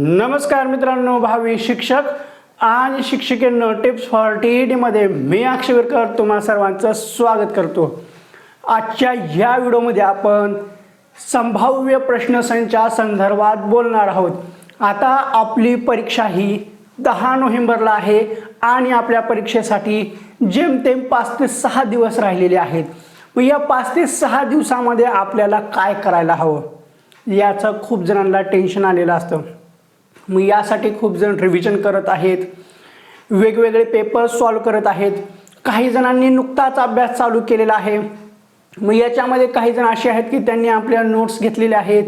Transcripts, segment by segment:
नमस्कार मित्रांनो भावी शिक्षक आणि शिक्षिकेनं टिप्स फॉर टी ई टीमध्ये मी अक्षविरकर तुम्हा सर्वांचं स्वागत करतो. आजच्या या व्हिडिओमध्ये आपण संभाव्य प्रश्नसंचा संदर्भात बोलणार आहोत. आता आपली परीक्षा ही दहा नोव्हेंबरला आहे आणि आपल्या परीक्षेसाठी जेमतेम पाच ते सहा दिवस राहिलेले आहेत. मग या पाच ते सहा दिवसामध्ये आपल्याला काय करायला हवं? याचं खूप जणांना टेन्शन आलेलं असतं. मग यासाठी खूप जण रिव्हिजन करत आहेत. वेगवेगळे पेपर्स सॉल्व करत आहेत. काही जणांनी नुकताच अभ्यास चालू केलेला आहे. मग याच्यामध्ये काही जण असे आहेत की त्यांनी आपल्या नोट्स घेतलेल्या आहेत.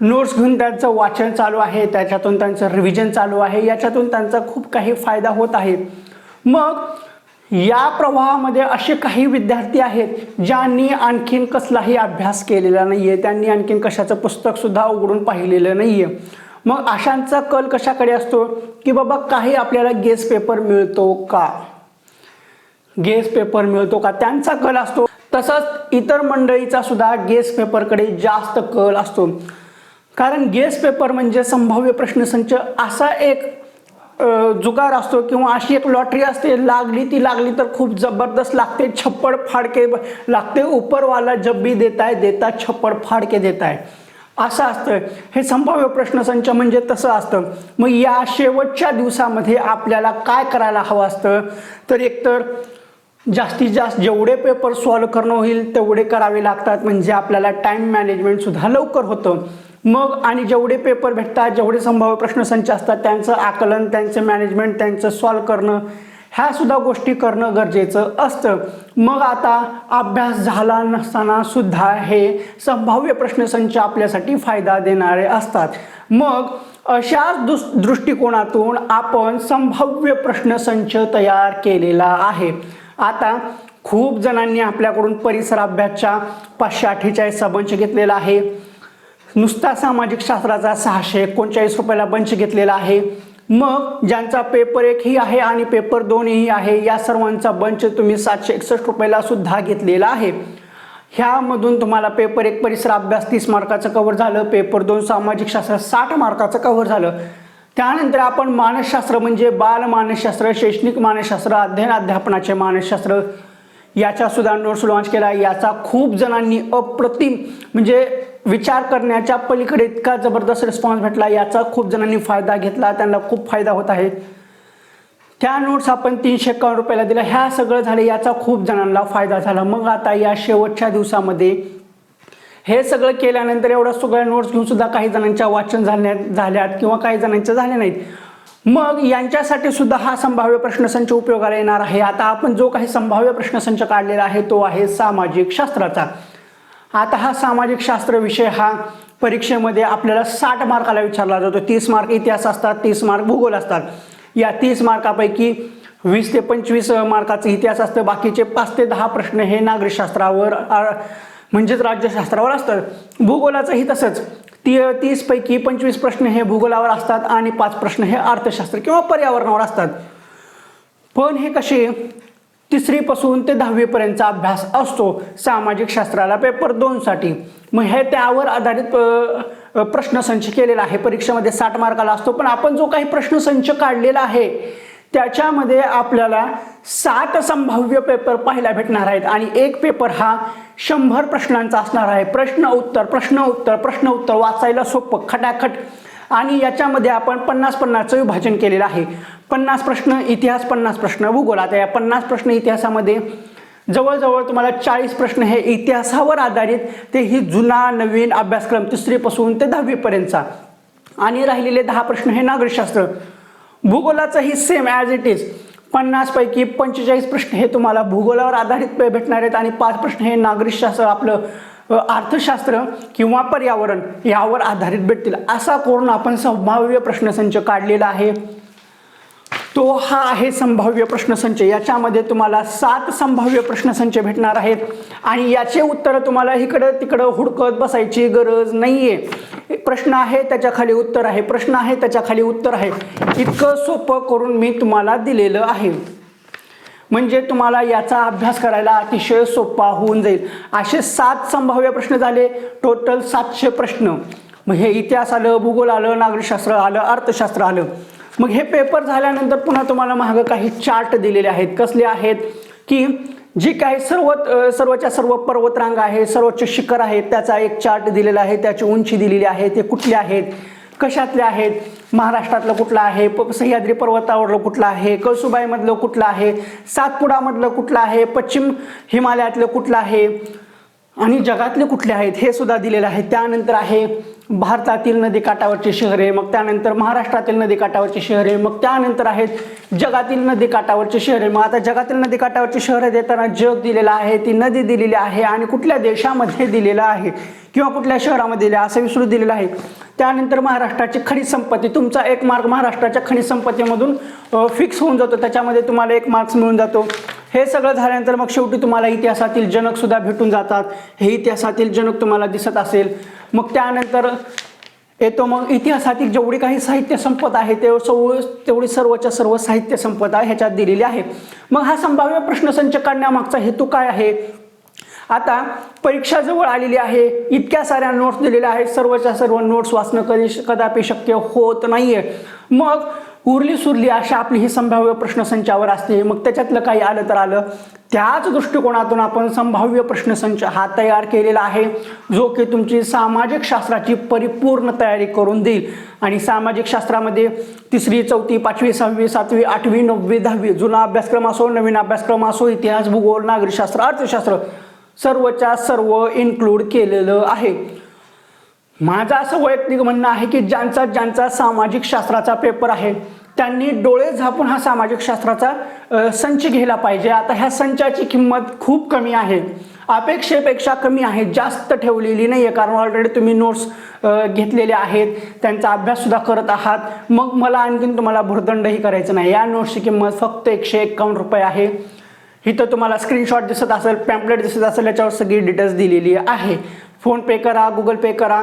नोट्स घेऊन त्यांचं वाचन चालू आहे. त्याच्यातून त्यांचं रिव्हिजन चालू आहे. याच्यातून त्यांचा खूप काही फायदा होत आहे. मग या प्रवाहामध्ये असे काही विद्यार्थी आहेत ज्यांनी आणखीन कसलाही अभ्यास केलेला नाही आहे त्यांनी आणखीन कशाचं पुस्तकसुद्धा उघडून पाहिलेलं नाही आहे मग अशांचा कल कशाकडे असतो? की बाबा काही आपल्याला गेस पेपर मिळतो का? गेस पेपर मिळतो का? त्यांचा कल असतो. तसंच इतर मंडळीचा सुद्धा गेस पेपरकडे जास्त कल असतो. कारण गेस पेपर म्हणजे संभाव्य प्रश्नसंच असा एक जुगार असतो किंवा अशी एक लॉटरी असते. लागली ती लागली तर खूप जबरदस्त लागते. छप्पड फाडके लागते. उपरवाला जब भी देत आहे देता छप्पड फाडके देताय. आहे असं असतं. हे संभाव्य प्रश्नसंच म्हणजे तसं असतं. मग या शेवटच्या दिवसामध्ये आपल्याला काय करायला हवं असतं? तर एकतर जास्तीत जास्त जेवढे पेपर सॉल्व करणं होईल तेवढे करावे लागतात. म्हणजे आपल्याला टाईम मॅनेजमेंटसुद्धा लवकर होतं. मग आणि जेवढे पेपर भेटतात जेवढे संभाव्य प्रश्नसंच असतात त्यांचं आकलन त्यांचं मॅनेजमेंट त्यांचं सॉल्व करणं ह्या सुद्धा गोष्टी करणं गरजेचं असतं. मग आता अभ्यास झाला नसताना सुद्धा हे संभाव्य प्रश्नसंच आपल्यासाठी फायदा देणारे असतात. मग अशाच दुस दृष्टिकोनातून आपण संभाव्य प्रश्नसंच तयार केलेला आहे. आता खूप जणांनी आपल्याकडून परिसर अभ्यासच्या पाचशे अठ्ठेचाळीसचा बंच घेतलेला आहे. नुसता सामाजिक शास्त्राचा सहाशे एकोणचाळीस रुपयाला बंच घेतलेला आहे. मग ज्यांचा पेपर एकही आहे आणि पेपर दोनही आहे या सर्वांचा बंच तुम्ही सातशे एकसष्ट रुपयाला सुद्धा घेतलेला आहे. ह्यामधून तुम्हाला पेपर एक परिसर अभ्यास तीस मार्काचं कव्हर झालं पेपर दोन सामाजिक शास्त्र साठ मार्काचं कव्हर झालं. त्यानंतर आपण मानसशास्त्र म्हणजे बाल मानसशास्त्र शैक्षणिक मानसशास्त्र अध्ययन अध्यापनाचे मानसशास्त्र याचा सुद्धा नोट्स लॉन्च केला. याचा खूप जणांनी अप्रतिम म्हणजे विचार करण्याच्या पलीकडे इतका जबरदस्त रिस्पॉन्स भेटला याचा खूप जणांनी फायदा घेतला त्यांना खूप फायदा होत आहे. त्या नोट्स आपण तीनशे एकावन्न रुपयाला दिल्या. ह्या सगळं झालं याचा खूप जणांना फायदा झाला. मग आता या शेवटच्या दिवसामध्ये हे सगळं केल्यानंतर एवढ्या सगळ्या नोट्स घेऊन सुद्धा काही जणांच्या वाचन झाल्या झाल्यात किंवा काही जणांच्या झाल्या नाहीत. मग यांच्यासाठी सुद्धा हा संभाव्य प्रश्नसंच उपयोगाला येणार आहे. आता आपण जो काही संभाव्य प्रश्नसंच काढलेला आहे तो आहे सामाजिक शास्त्राचा. आता हा सामाजिक शास्त्र विषय हा परीक्षेमध्ये आपल्याला साठ मार्काला विचारला जातो. तीस मार्क इतिहास असतात तीस मार्क भूगोल असतात. या तीस मार्कापैकी वीस ते पंचवीस मार्काचं इतिहास असतं बाकीचे पाच ते दहा प्रश्न हे नागरिकशास्त्रावर म्हणजेच राज्यशास्त्रावर असतात भूगोलाचंही तसंच. ती तीसपैकी पंचवीस प्रश्न हे भूगोलावर असतात आणि पाच प्रश्न हे अर्थशास्त्र किंवा पर्यावरणावर असतात. पण हे कसे? तिसरीपासून ते दहावीपर्यंतचा अभ्यास असतो. सामाजिक शास्त्राला पेपर दोनसाठी. मग हे त्यावर आधारित प्रश्नसंच केलेला आहे. परीक्षेमध्ये साठ मार्काला असतो. पण आपण जो काही प्रश्नसंच काढलेला आहे त्याच्यामध्ये आपल्याला सात संभाव्य पेपर पाहायला भेटणार आहेत. आणि एक पेपर हा शंभर प्रश्नांचा असणार आहे. प्रश्न उत्तर प्रश्न उत्तर प्रश्न उत्तर वाचायला सोपं खटाखट. आणि याच्यामध्ये आपण पन्नास पन्नासचं विभाजन केलेलं आहे. पन्नास प्रश्न इतिहास पन्नास प्रश्न भूगोल. आता या पन्नास प्रश्न इतिहासामध्ये जवळजवळ तुम्हाला चाळीस प्रश्न हे इतिहासावर आधारित ते ही जुना नवीन अभ्यासक्रम तिसरीपासून ते दहावीपर्यंतचा. आणि राहिलेले दहा प्रश्न हे नागरिकशास्त्र. भूगोलाचंही सेम ॲज इट इज पन्नासपैकी पंचेचाळीस प्रश्न हे तुम्हाला भूगोलावर आधारित भेटणार आहेत आणि पाच प्रश्न हे नागरिकशास्त्र आपलं अर्थशास्त्र किंवा पर्यावरण यावर आधारित भेटतील. असा करून आपण संभाव्य प्रश्नसंच काढलेला आहे? तो हा आहे संभाव्य प्रश्नसंच. याच्यामध्ये तुम्हाला सात संभाव्य प्रश्नसंच भेटणार आहेत. आणि याचे उत्तर तुम्हाला इकडं तिकडं हुडकत बसायची गरज नाही आहे प्रश्न आहे त्याच्याखाली उत्तर आहे. प्रश्न आहे त्याच्याखाली उत्तर आहे. इतकं सोपं करून मी तुम्हाला दिलेलं आहे. म्हणजे तुम्हाला याचा अभ्यास करायला अतिशय सोपा होऊन जाईल. असे सात संभाव्य प्रश्न झाले. टोटल सातशे प्रश्न. मग हे इतिहास आलं भूगोल आलं नागरिकशास्त्र आलं अर्थशास्त्र आलं. मग हे पेपर झाल्यानंतर पुन्हा तुम्हाला मागं काही चार्ट दिलेले आहेत. कसले आहेत? की जी काही सर्व सर्वच्या सर्व पर्वतरांग आहे सर्वोच्च शिखर आहेत त्याचा एक चार्ट दिलेला आहे त्याची उंची दिलेली आहे ते कुठले आहेत? कशातले आहेत? महाराष्ट्रातलं कुठलं आहे? प सह्याद्री पर्वतावरलं कुठलं आहे? कळसुबाईमधलं कुठलं आहे? सातपुडामधलं कुठलं आहे? पश्चिम हिमालयातलं कुठलं आहे? आणि जगातले कुठले आहेत हे सुद्धा दिलेलं आहे. त्यानंतर आहे भारतातील नदीकाठावरची शहरे मग त्यानंतर महाराष्ट्रातील नदीकाठावरची शहरे मग त्यानंतर आहेत जगातील नदीकाठावरची शहरे मग आता जगातील नदीकाठावरची शहरे देताना जग दिलेलं आहे ती नदी दिलेली आहे आणि कुठल्या देशामध्ये दिलेलं आहे किंवा कुठल्या शहरामध्ये दिलं असं विसरू दिलेलं आहे. त्यानंतर महाराष्ट्राची खनिज संपत्ती तुमचा एक मार्क महाराष्ट्राच्या खनिज संपत्तीमधून फिक्स होऊन जातो. त्याच्यामध्ये तुम्हाला एक मार्क्स मिळून जातो. हे सगळं झाल्यानंतर मग शेवटी तुम्हाला इतिहासातील जनकसुद्धा भेटून जातात. हे इतिहासातील जनक तुम्हाला दिसत असेल. मग त्यानंतर येतो मग इतिहासातील जेवढी काही साहित्य संपत आहे ते सर्व तेवढी सर्वच्या सर्व साहित्य संपदा ह्याच्यात दिलेली आहे. मग हा संभाव्य प्रश्नसंच काढण्यामागचा हेतू काय आहे? आता परीक्षा जवळ आलेली आहे. इतक्या साऱ्या नोट्स दिलेल्या आहेत. सर्वच्या सर्व नोट्स वाचणं कधी कदापि शक्य होत नाहीये. मग उरली सुरली अशा आपली ही संभाव्य प्रश्नसंचावर असते. मग त्याच्यातलं काही आलं तर आलं. त्याच दृष्टिकोनातून आपण संभाव्य प्रश्नसंच हा तयार केलेला आहे जो की तुमची सामाजिक शास्त्राची परिपूर्ण तयारी करून देईल. आणि सामाजिक शास्त्रामध्ये तिसरी चौथी पाचवी सहावी सातवी आठवी नववी दहावी जुना अभ्यासक्रम असो नवीन अभ्यासक्रम असो इतिहास भूगोल नागरिकशास्त्र अर्थशास्त्र सर्वच्या सर्व इन्क्लूड केलेलं आहे. माझं असं वैयक्तिक म्हणणं आहे की ज्यांचा ज्यांचा सामाजिक शास्त्राचा पेपर आहे त्यांनी डोळे झापून हा सामाजिक शास्त्राचा संच घ्यायला पाहिजे. आता ह्या संचाची किंमत खूप कमी आहे. अपेक्षेपेक्षा कमी आहे. जास्त ठेवलेली नाही आहे कारण ऑलरेडी तुम्ही नोट्स घेतलेले आहेत. त्यांचा अभ्याससुद्धा करत आहात. मग मला आणखीन तुम्हाला भुर्दंडही करायचं नाही. या नोट्सची किंमत फक्त एकशे एक्कावन्न रुपये आहे. इथं तुम्हाला स्क्रीनशॉट दिसत असेल पॅम्पलेट दिसत असेल याच्यावर सगळी डिटेल्स दिलेली आहे. फोनपे करा गुगल पे करा.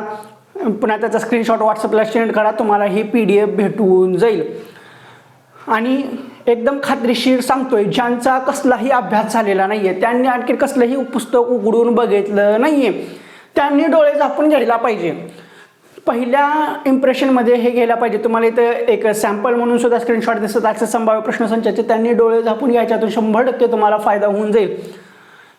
पुन्हा त्याचा स्क्रीनशॉट व्हॉट्सअपला सेंड करा तुम्हाला ही पी डी एफ भेटून जाईल. आणि एकदम खात्रीशीर सांगतोय ज्यांचा कसलाही अभ्यास झालेला नाही आहे त्यांनी आणखी कसलंही पुस्तक उघडून बघितलं नाही आहे त्यांनी डोळे झापून घ्यायला पाहिजे. पहिल्या इम्प्रेशनमध्ये हे घ्यायला पाहिजे. तुम्हाला इथं एक सॅम्पल म्हणून सुद्धा स्क्रीनशॉट दिसत आहे. संभाव्य प्रश्नसंचाचे त्यांनी डोळे झापून घ्यायच्यातून शंभर टक्के तुम्हाला फायदा होऊन जाईल.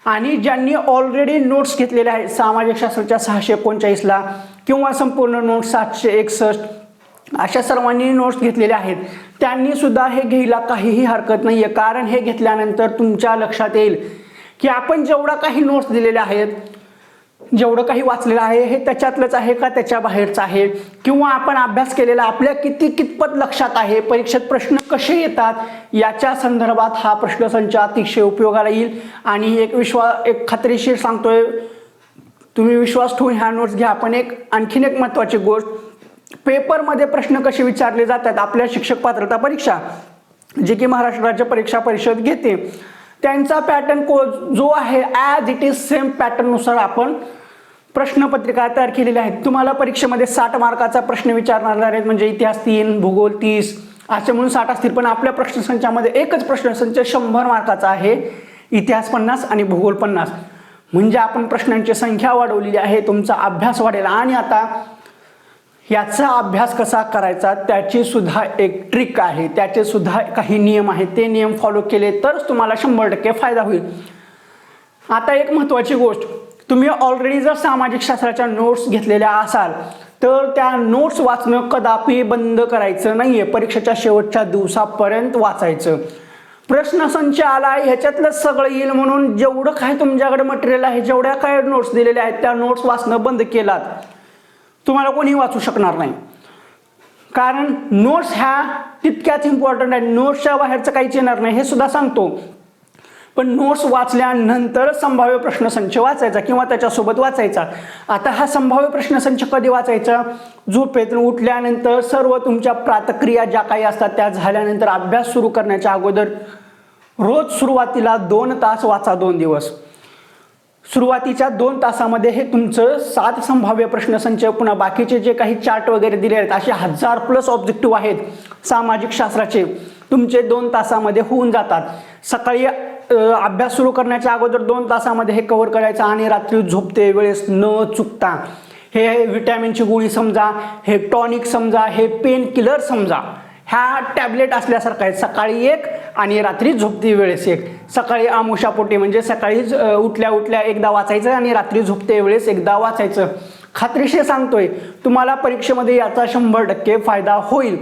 आणि ज्यांनी ऑलरेडी नोट्स घेतलेले आहेत सामाजिक शास्त्राच्या सहाशे एकोणचाळीसला किंवा संपूर्ण नोट्स सातशे एकसष्ट अशा सर्वांनी नोट्स घेतलेल्या आहेत. त्यांनी सुद्धा हे घ्यायला काहीही हरकत नाही आहे कारण हे घेतल्यानंतर तुमच्या लक्षात येईल की आपण जेवढा काही नोट्स दिलेल्या आहेत जेवढं काही वाचलेलं आहे हे त्याच्यातलंच आहे का त्याच्या बाहेरचं आहे? किंवा आपण अभ्यास केलेला आपल्या किती कितपत लक्षात आहे? परीक्षेत प्रश्न कसे येतात? याच्या संदर्भात हा प्रश्नसंच अतिशय उपयोगाला येईल. आणि एक विश्वा एक खात्रीशीर सांगतोय. तुम्ही विश्वास ठेवून ह्या नोट्स घ्या. पण एक आणखीन एक महत्त्वाची गोष्ट. पेपरमध्ये प्रश्न कसे विचारले जातात? आपल्या शिक्षक पात्रता परीक्षा जे की महाराष्ट्र राज्य परीक्षा परिषद घेते. त्यांचा पॅटर्न को जो आहे ॲज इट इज सेम पॅटर्ननुसार आपण प्रश्नपत्रिका तयार केलेल्या आहेत. तुम्हाला परीक्षेमध्ये साठ मार्काचा प्रश्न विचारणार आहेत म्हणजे इतिहास तीन भूगोल तीस असे म्हणून साठ असतील. पण आपल्या प्रश्नसंचामध्ये एकच प्रश्नसंच शंभर मार्काचा आहे इतिहास पन्नास आणि भूगोल पन्नास. म्हणजे आपण प्रश्नांची संख्या वाढवलेली आहे तुमचा अभ्यास वाढेल. आणि आता याचा अभ्यास कसा करायचा त्याची सुद्धा एक ट्रिक आहे. त्याचे सुद्धा काही नियम आहेत. ते नियम फॉलो केले तरच तुम्हाला शंभर टक्के फायदा होईल. आता एक महत्त्वाची गोष्ट. तुम्ही ऑलरेडी जर सामाजिक शास्त्राच्या नोट्स घेतलेल्या असाल तर त्या नोट्स वाचणं कदापि बंद करायचं नाही आहे परीक्षेच्या शेवटच्या दिवसापर्यंत वाचायचं. प्रश्न संच आला ह्याच्यातलं सगळं येईल म्हणून जेवढं काय तुमच्याकडे मटेरियल आहे जेवढ्या काय नोट्स दिलेल्या आहेत त्या नोट्स वाचणं बंद केलात. तुम्हाला कोणीही वाचू शकणार नाही. कारण नोट्स ह्या तितक्याच इम्पॉर्टंट आहेत. नोट्सच्या बाहेरचं काहीच येणार नाही. हे सुद्धा सांगतो. पण नोट्स वाचल्यानंतर संभाव्य प्रश्नसंच वाचायचा किंवा त्याच्यासोबत वाचायचा. आता हा संभाव्य प्रश्नसंच कधी वाचायचा? झोपेतून उठल्यानंतर सर्व तुमच्या प्रातक्रिया ज्या काही असतात त्या झाल्यानंतर अभ्यास सुरू करण्याच्या अगोदर रोज सुरुवातीला दोन तास वाचा दोन दिवस. सुरुवातीच्या दोन तासामध्ये हे तुमचं सात संभाव्य प्रश्नसंच पुन्हा बाकीचे जे काही चार्ट वगैरे दिले आहेत असे हजार प्लस ऑब्जेक्टिव्ह आहेत सामाजिक शास्त्राचे तुमचे दोन तासामध्ये होऊन जातात. सकाळी अभ्यास सुरू करण्याच्या अगोदर दोन तासामध्ये हे कव्हर करायचं आणि रात्री झोपते वेळेस न चुकता. हे विटॅमिनची गोळी समजा हे टॉनिक समजा हे पेन किलर समजा. ह्या टॅबलेट असल्यासारखं आहे सकाळी एक आणि रात्री झोपती वेळेस एक. सकाळी आमुषापोटी म्हणजे सकाळी उठल्या उठल्या एकदा वाचायचं आणि रात्री झोपते वेळेस एकदा वाचायचं. खात्रीशीर सांगतोय तुम्हाला परीक्षेमध्ये याचा शंभर टक्के फायदा होईल.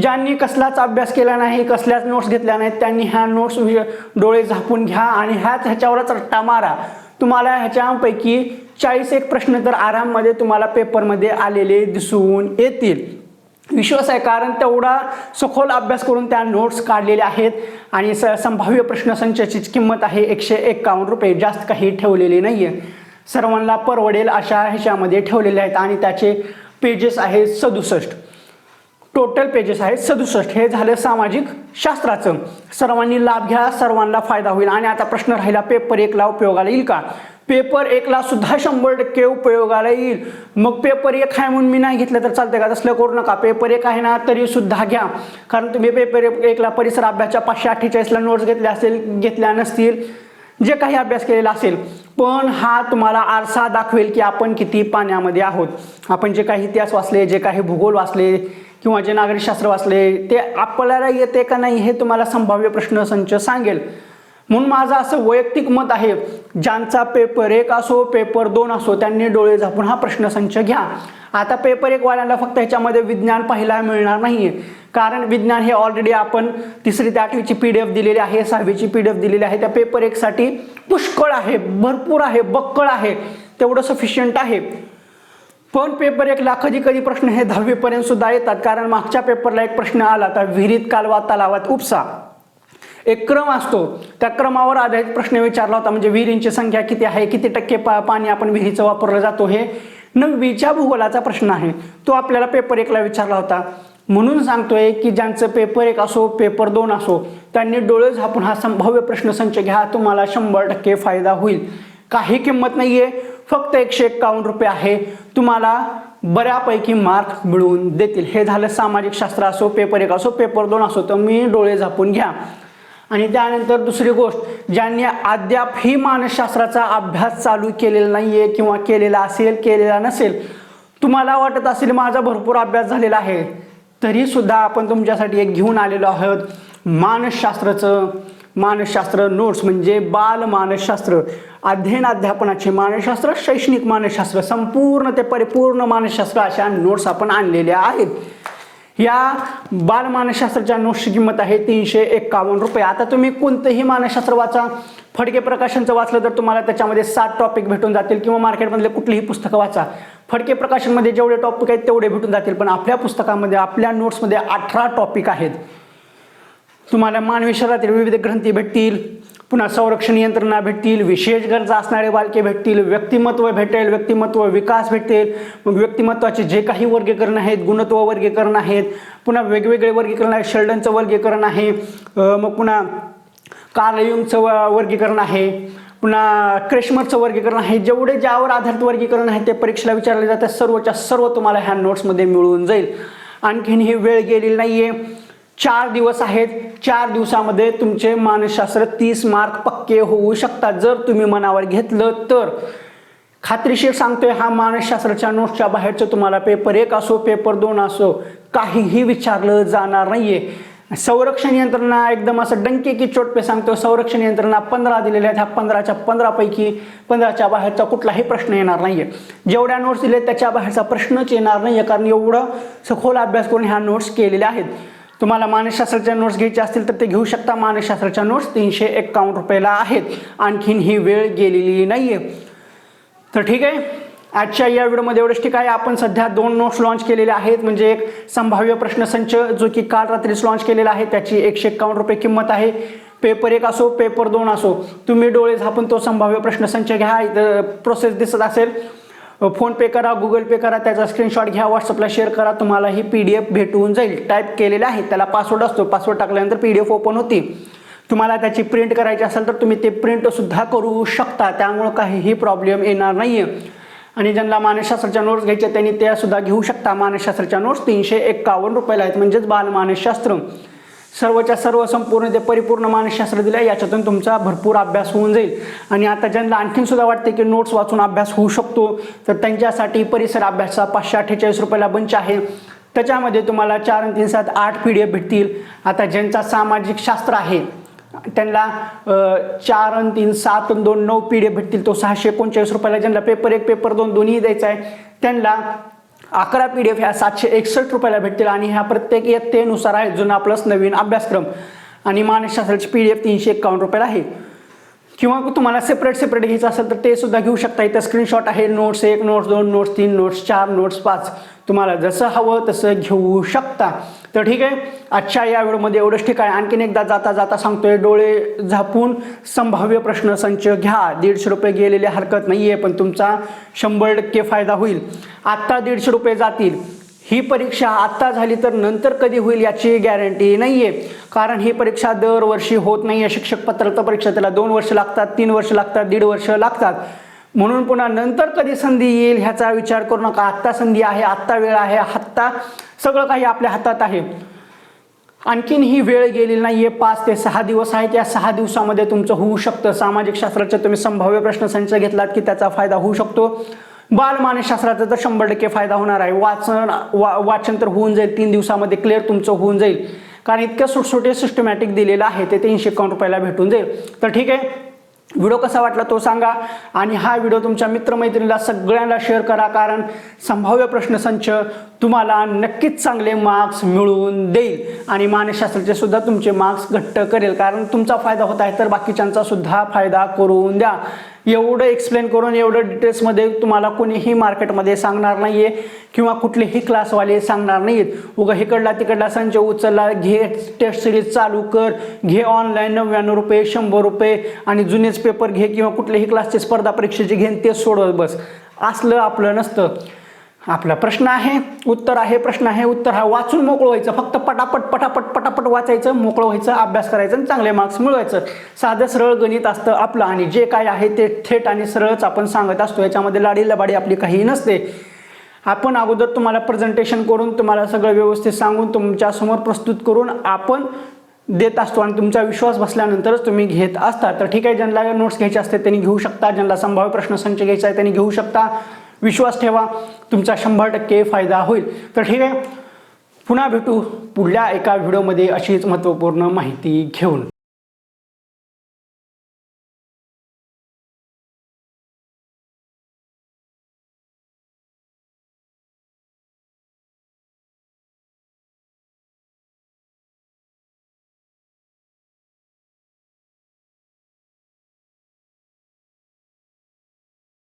ज्यांनी कसलाच अभ्यास केला नाही कसल्याच नोट्स घेतल्या नाहीत त्यांनी ह्या नोट्स डोळे झाकून घ्या आणि ह्याच ह्याच्यावरच रट्टा मारा. तुम्हाला ह्याच्यापैकी चाळीस एक प्रश्न तर आराममध्ये तुम्हाला पेपरमध्ये आलेले दिसून येतील. विश्वास आहे कारण तेवढा सखोल अभ्यास करून त्या नोट्स काढलेल्या आहेत आणि स संभाव्य प्रश्नसंचाची किंमत आहे एकशे एक्कावन्न रुपये. जास्त काही ठेवलेली नाही आहे सर्वांना परवडेल अशा ह्याच्यामध्ये ठेवलेले आहेत आणि त्याचे पेजेस आहेत सदुसष्ट. टोटल पेजेस आहेत सदुसष्ट. हे झालं सामाजिक शास्त्राचं. सर्वांनी लाभ घ्या सर्वांना फायदा होईल. आणि आता प्रश्न राहिला पेपर एकला उपयोगाला येईल का? पेपर एकला सुद्धा शंभर टक्के उपयोगाला येईल. मग पेपर एक आहे म्हणून मी नाही घेतलं तर चालतं का? तसलं करू नका. पेपर एक आहे ना तरी सुद्धा घ्या. कारण तुम्ही पेपर एकला परिसर अभ्यासच्या पाचशे अठ्ठेचाळीसला नोट्स घेतल्या असेल घेतल्या नसतील जे काही अभ्यास केलेला असेल. पण हा तुम्हाला आरसा दाखवेल की आपण किती पाण्यामध्ये आहोत. आपण जे काही इतिहास वाचले जे काही भूगोल वाचले किंवा जे नागरिकशास्त्र वाचले ते आपल्याला येते का नाही हे तुम्हाला संभाव्य प्रश्नसंच सांगेल. म्हणून माझं असं वैयक्तिक मत आहे ज्यांचा पेपर एक असो पेपर दोन असो त्यांनी डोळे झापून हा प्रश्नसंच घ्या. आता पेपर एक वाल्याला फक्त ह्याच्यामध्ये विज्ञान पाहायला मिळणार नाही कारण विज्ञान हे ऑलरेडी आपण तिसरी ते आठवीची पी डी एफ दिलेली आहे सहावीची पी डी एफ दिलेली आहे. त्या पेपर एकसाठी पुष्कळ आहे भरपूर आहे बक्कळ आहे. तेवढं सफिशियंट आहे. पण पेपर एकला कधी कधी प्रश्न हे दहावीपर्यंत सुद्धा येतात. कारण मागच्या पेपरला एक प्रश्न आला तर विहिरीत कालवा तलावात उपसा. एक क्रम असतो. त्या क्रमावर आधारित प्रश्न विचारला होता म्हणजे विहिरींची संख्या किती आहे? किती टक्के पा पाणी आपण विहिरीचं वापरलं जातो हे? नववीच्या भूगोलाचा प्रश्न आहे. तो आपल्याला पेपर एकला विचारला होता. म्हणून सांगतोय की ज्यांचं पेपर एक असो पेपर दोन असो त्यांनी डोळे झापून हा संभाव्य प्रश्नसंच घ्या. तुम्हाला शंभर टक्के फायदा होईल. काही किंमत नाही आहे फक्त एकशे एक्कावन्न रुपये आहे. तुम्हाला बऱ्यापैकी मार्क मिळवून देतील. हे झालं सामाजिक शास्त्र असो पेपर एक असो पेपर दोन असो तर मी डोळे झापून घ्या. आणि त्यानंतर दुसरी गोष्ट ज्यांनी अद्याप ही मानसशास्त्राचा अभ्यास चालू केलेला नाही आहे किंवा केलेला असेल केलेला नसेल तुम्हाला वाटत असेल माझा भरपूर अभ्यास झालेला आहे तरी सुद्धा आपण तुमच्यासाठी एक घेऊन आलेलो आहोत मानसशास्त्राचं. मानसशास्त्र नोट्स म्हणजे बाल मानसशास्त्र. अध्ययन अध्यापनाचे मानसशास्त्र शैक्षणिक मानसशास्त्र संपूर्ण ते परिपूर्ण मानसशास्त्र अशा नोट्स आपण आणलेल्या आहेत. या बाल मानसशास्त्राच्या नोट्सची किंमत आहे तीनशे एक्कावन्न रुपये. आता तुम्ही कोणतंही मानसशास्त्र वाचा फडके प्रकाशनचं वाचलं तर तुम्हाला त्याच्यामध्ये सात टॉपिक भेटून जातील किंवा मार्केटमधले कुठलीही पुस्तकं वाचा. फडके प्रकाशनमध्ये जेवढे टॉपिक आहेत तेवढे भेटून जातील पण आपल्या पुस्तकामध्ये आपल्या नोट्समध्ये अठरा टॉपिक आहेत. तुम्हाला मानवी शरीरातील विविध ग्रंथी भेटतील. पुन्हा संरक्षण यंत्रणा भेटतील विशेष गरजा असणारे बालके भेटतील व्यक्तिमत्व भेटेल व्यक्तिमत्व विकास भेटेल. मग व्यक्तिमत्वाचे जे काही वर्गीकरण आहेत गुणत्व वर्गीकरण आहेत पुन्हा वेगवेगळे वर्गीकरण आहे शेल्डनचं वर्गीकरण आहे मग पुन्हा कार्लयुंगचं व- वर्गीकरण आहे पुन्हा क्रेशमरचं वर्गीकरण आहे जेवढे ज्यावर आधारित वर्गीकरण आहे ते परीक्षेला विचारले जातात सर्वच्या सर्व तुम्हाला ह्या नोट्समध्ये मिळून जाईल. आणखीन ही वेळ गेलेली आहे चार दिवस आहेत. चार दिवसामध्ये तुमचे मानसशास्त्र तीस मार्क पक्के होऊ शकतात. जर तुम्ही मनावर घेतलं तर. खात्रीशीर सांगतोय हा मानसशास्त्राच्या नोट्सच्या बाहेरचं तुम्हाला पेपर एक असो पेपर दोन असो काहीही विचारलं जाणार नाहीये. संरक्षण यंत्रणा एकदम असं डंके की चोटपे सांगतो संरक्षण यंत्रणा पंधरा दिलेल्या आहेत. ह्या पंधराच्या पंधरापैकी पंधराच्या बाहेरचा कुठलाही प्रश्न येणार नाहीये. जेवढ्या नोट्स दिले त्याच्या बाहेरचा प्रश्नच येणार नाहीये. कारण एवढं सखोल अभ्यास करून ह्या नोट्स केलेल्या आहेत. तुम्हाला मानसशास्त्राच्या नोट्स घ्यायचे असतील तर ते घेऊ शकता. मानसशास्त्राच्या नोट्स तीनशे एक्कावन्न रुपयाला आहेत. आणखीन ही वेळ गेलेली नाही आहे तर ठीक आहे. आजच्या या व्हिडिओमध्ये एवढंच. ठीक आहे आपण सध्या दोन नोट्स लॉन्च केलेले आहेत. म्हणजे एक संभाव्य प्रश्नसंच जो की काल रात्रीच लॉन्च केलेला आहे. त्याची एकशे एक्कावन्न रुपये किंमत आहे. पेपर एक असो पेपर दोन असो. तुम्ही डोळे झापून तो संभाव्य प्रश्नसंच घ्या. इथं प्रोसेस दिसत असेल. फोन पे करा गुगल पे करा त्याचा स्क्रीनशॉट घ्या व्हॉट्सअपला शेअर करा तुम्हाला ही पी डी एफ भेटून जाईल. टाईप केलेलं आहे त्याला पासवर्ड असतो. पासवर्ड टाकल्यानंतर पी डी एफ ओपन होती. तुम्हाला त्याची प्रिंट करायची असेल तर तुम्ही ते प्रिंटसुद्धा करू शकता. त्यामुळं काहीही प्रॉब्लेम येणार नाही आहे आणि ज्यांना मानसशास्त्राच्या नोट्स घ्यायच्या त्यांनी त्या सुद्धा घेऊ शकता. मानसशास्त्राच्या नोट्स तीनशे एक्कावन्न रुपयाला आहेत. म्हणजेच बाल मानसशास्त्र सर्वच्या सर्व संपूर्ण ते परिपूर्ण मानसशास्त्र दिलं आहे याच्यातून तुमचा भरपूर अभ्यास होऊन जाईल. आणि आता ज्यांना आणखीन सुद्धा वाटते की नोट्स वाचून अभ्यास होऊ शकतो तर त्यांच्यासाठी परिसर अभ्यासचा पाचशे अठ्ठेचाळीस रुपयाला बंच आहे. त्याच्यामध्ये तुम्हाला चार आणि तीन सात आठ पी डी एफ भेटतील. आता ज्यांचा सामाजिक शास्त्र आहे त्यांना चार आणि तीन सात आणि दोन नऊ पी डी एफ भेटतील. तो सहाशे एकोणचाळीस रुपयाला ज्यांना पेपर एक पेपर दोन दोन्ही द्यायचा आहे त्यांना अकरा पी डी एफ ह्या सातशे एकसष्ट रुपयाला भेटतील आणि ह्या प्रत्येक इयत्तेनुसार आहे जुना प्लस नवीन अभ्यासक्रम. आणि मानसशास्त्राची पी डी एफ तीनशे एकावन्न रुपयाला आहे. किंवा तुम्हाला सेपरेट सेपरेट घ्यायचं असेल तर ते सुद्धा घेऊ शकता. इथं स्क्रीनशॉट आहे. नोट्स एक नोट्स दोन नोट्स तीन नोट्स चार नोट्स पाच. तुम्हाला जसं हवं तसं घेऊ शकता. तर ठीक आहे. आजच्या या व्हिडिओमध्ये एवढंच ठीक आहे. आणखीन एकदा जाता जाता सांगतोय डोळे झापून संभाव्य प्रश्न संच घ्या. दीडशे रुपये गेलेले हरकत नाही आहे पण तुमचा शंभर टक्के फायदा होईल. आत्ता दीडशे रुपये जातील. ही परीक्षा आत्ता झाली तर नंतर कधी होईल याची गॅरंटी नाही आहे कारण ही परीक्षा दरवर्षी होत नाही आहे शिक्षक पत्रता परीक्षा त्याला दोन वर्ष लागतात तीन वर्ष लागतात दीड वर्ष लागतात. म्हणून पुन्हा नंतर कधी संधी येईल ह्याचा विचार करू नका. आत्ता संधी आहे आत्ता वेळ आहे आत्ता सगळं काही आपल्या हातात आहे. आणखीन ही वेळ गेलेली आहे पाच ते सहा दिवस आहेत. या सहा दिवसामध्ये तुमचं होऊ शकतं. सामाजिक शास्त्राचे तुम्ही संभाव्य प्रश्नसंच घेतलात की त्याचा फायदा होऊ शकतो. बालमानसशास्त्राचा तर शंभर टक्के फायदा होणार आहे. वाचन वा वाचन तर होऊन जाईल तीन दिवसामध्ये क्लिअर तुमचं होऊन जाईल. कारण इतकं सुटसुटे सिस्टमॅटिक दिलेलं आहे ते तीनशे एकावन्न रुपयाला भेटून जाईल. तर ठीक आहे. व्हिडिओ कसा वाटला तो सांगा. आणि हा व्हिडिओ तुमच्या मित्रमैत्रिणीला सगळ्यांना शेअर करा. कारण संभाव्य प्रश्नसंच तुम्हाला नक्कीच चांगले मार्क्स मिळवून देईल. आणि मानसशास्त्राचे सुद्धा तुमचे मार्क्स घट्ट करेल. कारण तुमचा फायदा होत आहे तर बाकीच्यांचा सुद्धा फायदा करून द्या. एवढं एक्सप्लेन करून एवढं डिटेल्समध्ये तुम्हाला कोणीही मार्केटमध्ये सांगणार नाही आहे किंवा कुठलेही क्लासवाले सांगणार नाहीत उगा इकडला तिकडला संच उचलला घे टेस्ट सिरीज चालू कर घे ऑनलाईन नव्याण्णव रुपये शंभर रुपये आणि जुनेच पेपर घे किंवा कुठल्याही क्लासचे स्पर्धा परीक्षेचे घेन ते सोडत बस. असलं आपलं नसतं. आपला प्रश्न आहे उत्तर आहे प्रश्न आहे उत्तर हा वाचून मोकळं व्हायचं. फक्त पटापट पटापट पटापट वाचायचं मोकळं व्हायचं अभ्यास करायचं आणि चांगले मार्क्स मिळवायचं. साधं सरळ गणित असतं आपलं आणि जे काय आहे ते थेट आणि सरळच आपण सांगत असतो. याच्यामध्ये लाडी लबाडी आपली काहीही नसते. आपण अगोदर तुम्हाला प्रेझेंटेशन करून तुम्हाला सगळं व्यवस्थित सांगून तुमच्यासमोर प्रस्तुत करून आपण देत असतो आणि तुमचा विश्वास बसल्यानंतरच तुम्ही घेत असता. तर ठीक आहे ज्यांना नोट्स घ्यायचे असते त्यांनी घेऊ शकता. ज्यांना संभाव्य प्रश्नसंच घ्यायचा आहे त्यांनी घेऊ शकता. विश्वास ठेवा. तुमचा शंभर टक्के फायदा होईल. तर ठीक आहे. पुन्हा भेटू पुढल्या एका व्हिडिओमध्ये अशीच महत्त्वपूर्ण माहिती घेऊन.